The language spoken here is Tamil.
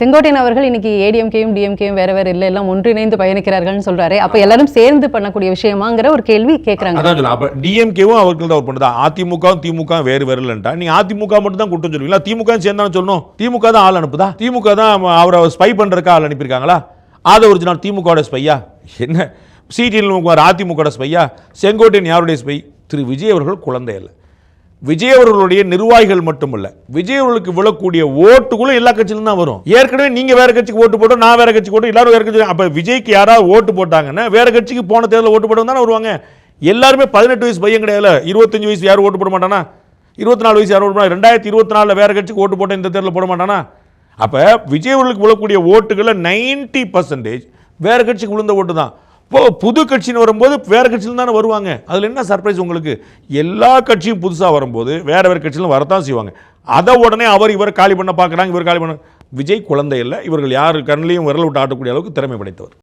செங்கோட்டையன் அவர்கள் இன்னைக்கு ஏடிஎம்கேயும் டிஎம்கேயும் வேற வேற இல்லை எல்லாம் ஒன்றிணைந்து பயணிக்கிறார்கள்னு சொல்றாரு. அப்ப எல்லாரும் சேர்ந்து பண்ணக்கூடிய விஷயமாங்கிற ஒரு கேள்வி கேக்குறாங்க. அதான் சொல்ல அப்ப டிஎம்கேவும் அவர்கள் தான். பண்ணுதா அதிமுகவும் திமுக வேறு வேறுலன்ட்டா நீங்க அதிமுக மட்டும் தான் கூட்டம் சொல்லுவீங்களா? திமுக சேர்ந்தாலும் சொல்லணும். திமுக தான் ஆள் அனுப்புதா? திமுக தான் அவரை ஸ்பை பண்றதுக்கு ஆள் அனுப்பியிருக்காங்களா? ஆத ஒரிஜினல் திமுகவோட ஸ்பையா என்ன? சிடிஎல் அதிமுக ஸ்பையா செங்கோட்டையன் யாருடைய ஸ்பை திரு விஜய் அவர்கள் குழந்தை இல்லை விஜய் அவர்களுடைய நிர்வாகிகள் மட்டுமல்ல விஜய் அவர்களுக்கு விழக்கூடிய ஓட்டுகளும் எல்லா கட்சியிலும் தான் வரும். ஏற்கனவே நீங்க வேற கட்சிக்கு ஓட்டு போட்டோம் நான் வேற கட்சிக்கு ஓட்டு எல்லாரும் வேற கட்சி அப்ப விஜய்க்கு யாராவது ஓட்டு போட்டாங்கன்னா வேற கட்சிக்கு போன தேர்தலில் ஓட்டு போட்டவங்க தானே வருவாங்க. எல்லாருமே பதினெட்டு வயசு பையன் கிடையாது இருபத்தஞ்சு வயசு யாரும் ஓட்டு போட மாட்டானா? இருபத்தி நாலு வயசு யாரும் ஓட்டு போட ரெண்டாயிரத்தி இருபத்தி நாலில் வேற கட்சிக்கு ஓட்டு போட்ட இந்த தேர்தலில் போட மாட்டானா? அப்ப விஜய் அவர்களுக்கு விழக்கூடிய ஓட்டுகளை நைன்டி பர்சன்டேஜ் வேற கட்சிக்கு விழுந்த ஓட்டு தான். இப்போ புது கட்சின்னு வரும்போது வேறு கட்சியில் தானே வருவாங்க. அதில் என்ன சர்ப்ரைஸ் உங்களுக்கு? எல்லா கட்சியும் புதுசாக வரும்போது வேறு வேறு கட்சியிலும் வரத்தான் செய்வாங்க. அதை உடனே அவர் இவர் காலி பண்ண பார்க்குறாங்க இவர் காலி பண்ண விஜய் குழந்தை இல்லை. இவர்கள் யார் கண்ணிலையும் விரல் விட்டு ஆட்டக்கூடிய அளவுக்கு திறமை படைத்தவர்.